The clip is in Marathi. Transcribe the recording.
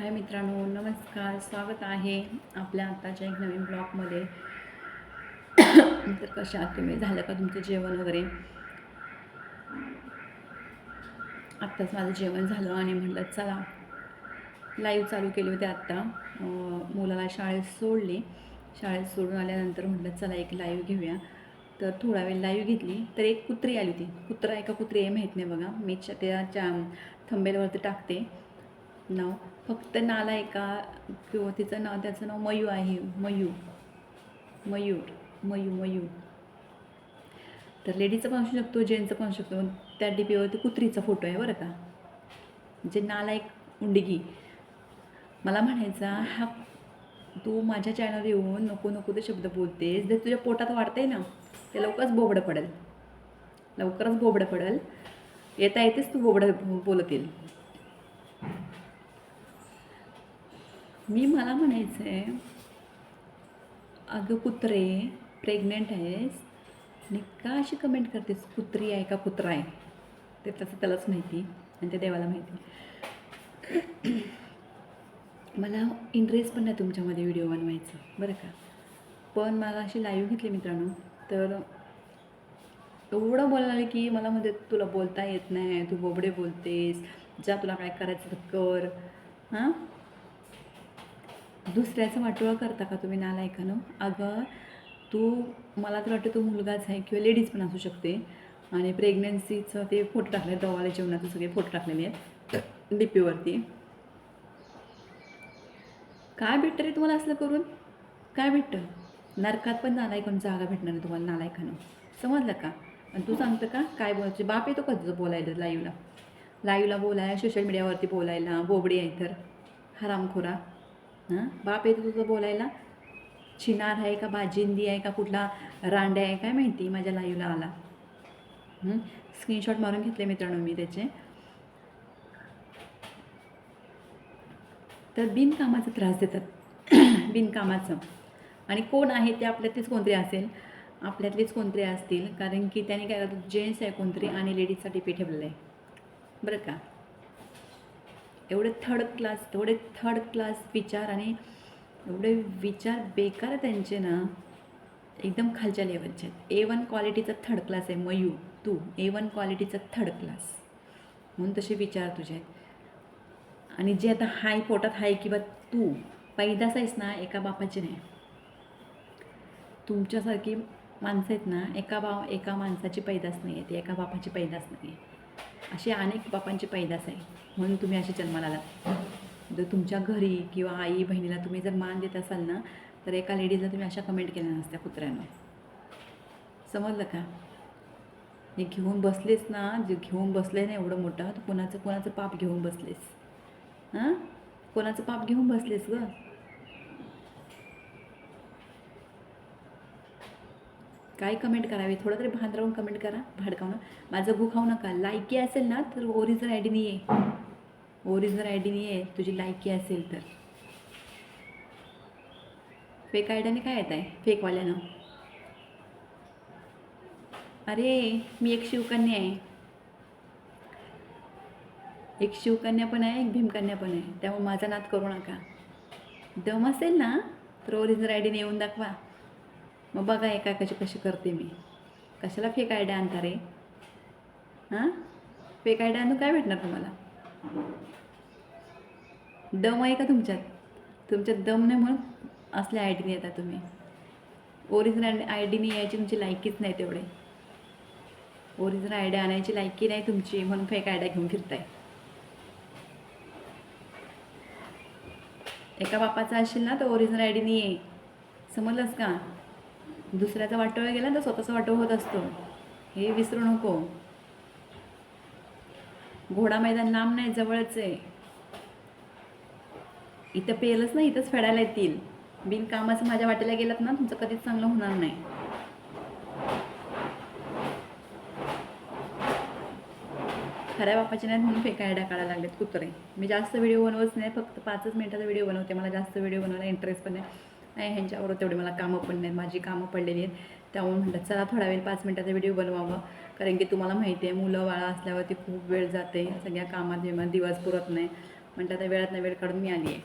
हाय मित्रांनो नमस्कार. स्वागत आहे आपल्या आत्ताच्या एक नवीन ब्लॉगमध्ये. तर कशा तुम्ही? झालं का तुमचं जेवण वगैरे? आत्ताच माझं जेवण झालं आणि म्हटलं चला लाईव्ह चालू केली होती आत्ता. मुलाला शाळेत सोडली. शाळेत सोडून आल्यानंतर म्हटलं चला एक लाईव्ह घेऊया. तर थोडा वेळ लाईव्ह घेतली तर एक कुत्री आली होती. कुत्रा एका कुत्री आहे माहीत नाही बघा. मी च्या- च्या थंबेलवरती टाकते. नाव. फक्त नाला आहे का किंवा तिचं नाव त्याचं नाव मयू आहे. मयू. मयूर मयू मयू. तर लेडीचं पण असू शकतो जेंटचं पण असू शकतो त्या डीपीवरती कुत्रीचा फोटो आहे बरं का. जे नाला एक उंडगी. मला म्हणायचा हा तू माझ्या चॅनलवर येऊन नको नको ते शब्द बोलतेस. जर तुझ्या पोटात वाढतंय ना ते लवकरच बोबडं पडेल. लवकरच बोबडं पडेल. येता येतेच तू बोबडं बोलत मी मला म्हणायचं आहे अगं कुत्रे प्रेग्नेंट आहेस आणि का अशी कमेंट करतेस कुत्री आहे का कुत्रा आहे? ते तसं त्यालाच माहिती आणि ते देवाला माहिती. मला इंटरेस्ट पण नाही तुमच्यामध्ये व्हिडिओ बनवायचा बरं का? पण मला अशी लाईव्ह घेतली मित्रांनो तर एवढं बोलायला की मला म्हणजे तुला बोलता येत नाही तू बोबडे बोलतेस जा तुला काय करायचं तर कर. हां? दुसऱ्याचं वाटोळं करता का तुम्ही नालायकानं? अगं तू मला तर वाटतं तो मुलगाच आहे किंवा लेडीज पण असू शकते. आणि प्रेग्नन्सीचं ते फोटो टाकले दवाला जेवणाचे सगळे फोटो टाकलेले आहेत. डी पीवरती काय भेटतं रे तुम्हाला असलं करून? काय भेटतं? नरकात पण नालायकानं जागा भेटणार नाही तुम्हाला नालायकानं. समजलं का? आणि तू सांगतं का? काय बोलायचं? बाप येतो का तुझं बोलायला लाईव्हला? लाईव्हला बोलायला सोशल मीडियावरती बोलायला बोबडी आहे तर. हरामखोरा. हां? बाप येतो तुझं बोलायला? चिनार आहे का भाजिंदी आहे का कुठला रांड्या आहे काय माहिती माझ्या लाईव्हला आला. स्क्रीनशॉट मारून घेतले मित्रांनो मी त्याचे. तर बिनकामाचा त्रास देतात. बिनकामाचं. आणि कोण आहे ते आपल्यातलेच कोणतरी असेल. आपल्यातलेच कोणतरी असतील. कारण की त्याने काय करतात जेंट्स आहे कोणतरी आणि लेडीजसाठी पे ठेवलेलं आहे. बरं का? एवढे थर्ड क्लास एवढे थर्ड क्लास विचार आणि एवढे विचार बेकार त्यांचे ना. एकदम खालच्या लेवलचे आहेत. ए वन क्वालिटीचा थर्ड क्लास आहे मयू तू. ए वन क्वालिटीचा थर्ड क्लास म्हणून तसे विचार तुझे आहेत. आणि जे आता हाय पोटात हाय किंवा तू पैदास आहेस ना एका बापाची नाही. तुमच्यासारखी माणसं आहेत ना एका बा एका माणसाची पैदास नाही आहे ती एका बापाची पैदास नाही आहे असे अनेक बापांची पैदास आहे. म्हणून तुम्ही असे जन्माला आलात. जर तुमच्या घरी किंवा आई बहिणीला तुम्ही जर मान देत असाल ना तर एका लेडीजला तुम्ही अशा कमेंट केल्या नसत्या कुत्र्यानं. समजलं का? हे घेऊन बसलेस ना जे घेऊन बसले ना एवढं मोठं तर कोणाचं कोणाचं पाप घेऊन बसलेस? हां? कोणाचं पाप घेऊन बसलेस गं? काय कमेंट करावी? थोडं तरी भान राहून कमेंट करा भाडकावून माझं गु खाऊ नका. लायकी असेल ना तर ओरिजिनल आय डीनी ये ओरिजिनल आय डीनी ये तुझी लायकी असेल तर. फेक आयड्याने काय येत आहे फेकवाल्यानं अरे मी एक शिवकन्या आहे. एक शिवकन्या पण आहे एक भीमकन्या पण आहे. त्यामुळे माझा नाद करू नका. दम असेल ना तर ओरिजिनल आय डीने येऊन दाखवा. मग बघा एका कशी कशी करते मी. कशाला फेक आयडिया आणता रे? हां? फेक आयडिया आणून काय भेटणार तुम्हाला? दम आहे का तुमच्यात? तुमच्यात दम नाही म्हणून असल्या आय डीने येता तुम्ही. ओरिजिनल आय डीने यायची तुमची लायकीच नाही तेवढे. ओरिजिनल आयडिया आणायची लायकी नाही तुमची म्हणून फेक आयडिया घेऊन फिरताय. एका बापाचा असेल ना तर ओरिजिनल आय डीने ये. समजलंस का? दुसऱ्याचा वाटोळा गेला तर स्वतःचा वाटो होत असतो. हे विसरू नको. घोडा मैदान लांब नाही जवळच आहे. इथं पेलच ना इथंच फेडायला येतील. बिनकामाचं माझ्या वाटेला गेलात ना तुमचं कधीच चांगलं होणार नाही. खऱ्या बापाचे नाहीत म्हणून फेकायड्या काढायला लागलेत कुत्रे. मी जास्त व्हिडिओ बनवत नाही फक्त पाचच मिनिटाचा व्हिडिओ बनवते. मला जास्त व्हिडिओ बनवायला इंटरेस्ट पण नाही ह्यांच्यावर तेवढी मला कामं पण नाहीत माझी कामं पडलेली आहेत. त्यामुळे म्हटलं चला थोडा वेळ पाच मिनटाचा व्हिडिओ बनवावा. कारण की तुम्हाला माहिती आहे मुलं बाळा असल्यावरती खूप वेळ जाते सगळ्या कामात विमा दिवस पुरत नाही म्हटलं आता वेळात वेळ काढून मी आली आहे.